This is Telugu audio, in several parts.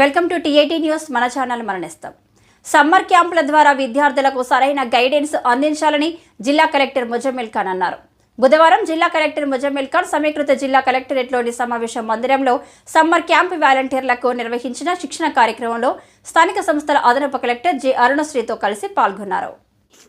Welcome to TIT news. మన ఛానల్ మరణిస్తాం. సమ్మర్ క్యాంపుల ద్వారా విద్యార్థులకు సరైన గైడెన్స్ అందించాలని జిల్లా కలెక్టర్ ముజమ్మిల్ ఖాన్ అన్నారు. బుధవారం జిల్లా కలెక్టర్ ముజమ్మిల్ ఖాన్ సమీకృత జిల్లా కలెక్టరేట్లోని సమావేశ మందిరంలో సమ్మర్ క్యాంప్ వాలంటీర్లకు నిర్వహించిన శిక్షణ కార్యక్రమంలో స్థానిక సంస్థల అదనపు కలెక్టర్ జె అరుణశ్రీతో కలిసి పాల్గొన్నారు.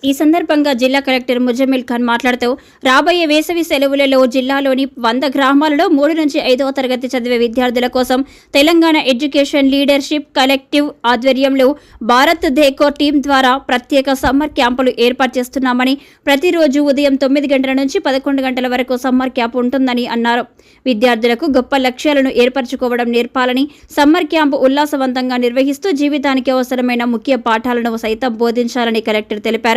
ఈ సందర్భంగా జిల్లా కలెక్టర్ ముజమిల్ ఖాన్ మాట్లాడుతూ రాబోయే వేసవి సెలవులలో జిల్లాలోని వంద గ్రామాలలో మూడు నుంచి ఐదవ తరగతి చదివే విద్యార్థుల కోసం తెలంగాణ ఎడ్యుకేషన్ లీడర్షిప్ కలెక్టివ్ ఆధ్వర్యంలో భారత్ దేకో టీం ద్వారా ప్రత్యేక సమ్మర్ క్యాంపులు ఏర్పాటు చేస్తున్నామని ప్రతిరోజు ఉదయం తొమ్మిది గంటల నుంచి పదకొండు గంటల వరకు సమ్మర్ క్యాంప్ ఉంటుందని అన్నారు. విద్యార్థులకు గొప్ప లక్ష్యాలను ఏర్పరచుకోవడం నేర్పాలని సమ్మర్ క్యాంపు ఉల్లాసవంతంగా నిర్వహిస్తూ జీవితానికి అవసరమైన ముఖ్య పాఠాలను సైతం బోధించాలని కలెక్టర్ తెలిపారు.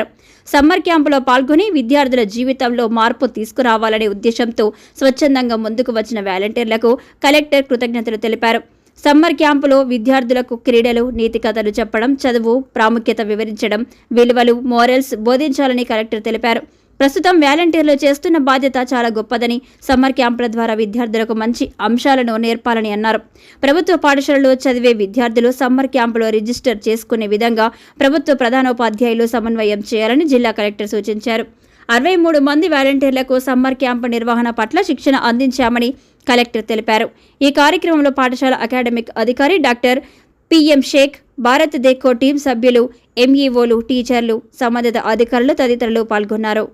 సమ్మర్ క్యాంపులో పాల్గొని విద్యార్థుల జీవితంలో మార్పు తీసుకురావాలనే ఉద్దేశంతో స్వచ్ఛందంగా ముందుకు వచ్చిన వాలంటీర్లకు కలెక్టర్ కృతజ్ఞతలు తెలిపారు. సమ్మర్ క్యాంపులో విద్యార్థులకు క్రీడలు నీతి కథలు చెప్పడం చదువు ప్రాముఖ్యత వివరించడం విలువలు మోరల్స్ బోధించాలని కలెక్టర్ తెలిపారు. ప్రస్తుతం వాలంటీర్లు చేస్తున్న బాధ్యత చాలా గొప్పదని సమ్మర్ క్యాంపుల ద్వారా విద్యార్థులకు మంచి అంశాలను నేర్పాలని అన్నారు. ప్రభుత్వ పాఠశాలలో చదివే విద్యార్థులు సమ్మర్ క్యాంపులో రిజిస్టర్ చేసుకునే విధంగా ప్రభుత్వ ప్రధానోపాధ్యాయులు సమన్వయం చేయాలని జిల్లా కలెక్టర్ సూచించారు. అరవై మూడు మంది వాలంటీర్లకు సమ్మర్ క్యాంపు నిర్వహణ పట్ల శిక్షణ అందించామని కలెక్టర్ తెలిపారు. ఈ కార్యక్రమంలో పాఠశాల అకాడమిక్ అధికారి doctor PM Shaik Bharat Dekho team సభ్యులు ఎంఈఓలు టీచర్లు సంబంధిత అధికారులు తదితరులు పాల్గొన్నారు.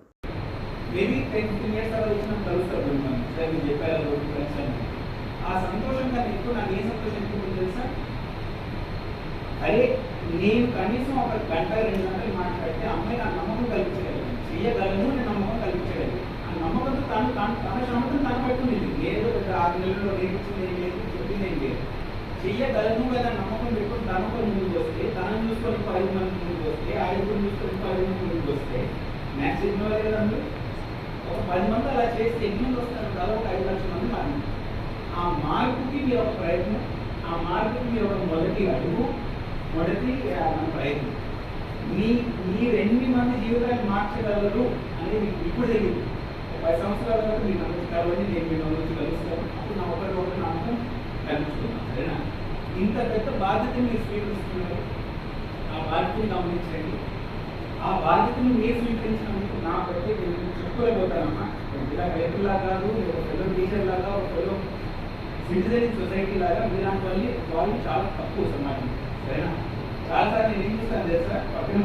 మేబీ టెన్ ఫిఫ్టీన్ ఇయర్స్ తర్వాత వచ్చినాం కలుస్తారు మిమ్మల్ని సార్ మీరు చెప్పారు రోజు ఫ్రెండ్స్ అని. ఆ సంతోషం కానీ ఎక్కువ నాకు ఏ సంతోషం ఎక్కువ తెలుసా? అరే నేను కనీసం ఒక గంట రెండు గంటలు మాట్లాడితే అమ్మాయి నా నమ్మకం కల్పించగలను చేయగలను నేను నమ్మకం కల్పించగలను ఆ నమ్మకంతో తను తను తన శ్రమతో తను పెట్టుకుంది. ఏదో ఒక ఆరు నెలల్లో నేర్పించింది ఏం లేదు చెప్పింది ఏం లేదు. చెయ్యగలను లేదా నమ్మకం పెట్టుకుని తనకు ముందుకు వస్తే తనను చూసుకొని పది మంది ముందుకు వస్తే ఐదుగురు చూసుకొని పది మంది ముందుకు వస్తే మ్యాక్సిమం ఎన్నో లేదండి ఒక పది మంది అలా చేస్తే ఎన్ని మంది వస్తారు? దాదాపు ఒక ఐదు లక్షల మంది మారింది ఆ మార్పుకి మీ ఒక ప్రయత్నం ఆ మార్పుకి మీ ఒక మొదటి అడుగు మొదటి ఆ, ప్రయత్నం. మీ మీరు ఎన్ని మంది జీవితాన్ని మార్చగలరు అనేది మీకు ఇప్పుడు తెలియదు. పది సంవత్సరాల వరకు మీరు నన్ను కలవండి నేను మీ నన్ను కలుస్తాను. అప్పుడు నా ఒకరి ఒకరి నమ్మకం కలుపుతున్నాను సరేనా? ఇంత పెద్ద బాధ్యత మీరు స్వీకరిస్తున్నారు. ఆ బాధ్యతని గమనించండి. ఆ బాధ్యతను మీరు స్వీకరించినందుకు నేను ఇలా రైతులా కాదు ఒక ఫెలో టీచర్ లాగా ఒక ఫెలో సిటిజన్ సొసైటీ లాగా మీలాంటి వాళ్ళు వాళ్ళు చాలా తక్కువ సమాజం సరేనా? చాలాసార్లు నేను ఏం చూస్తాను తెలుసా? పక్కన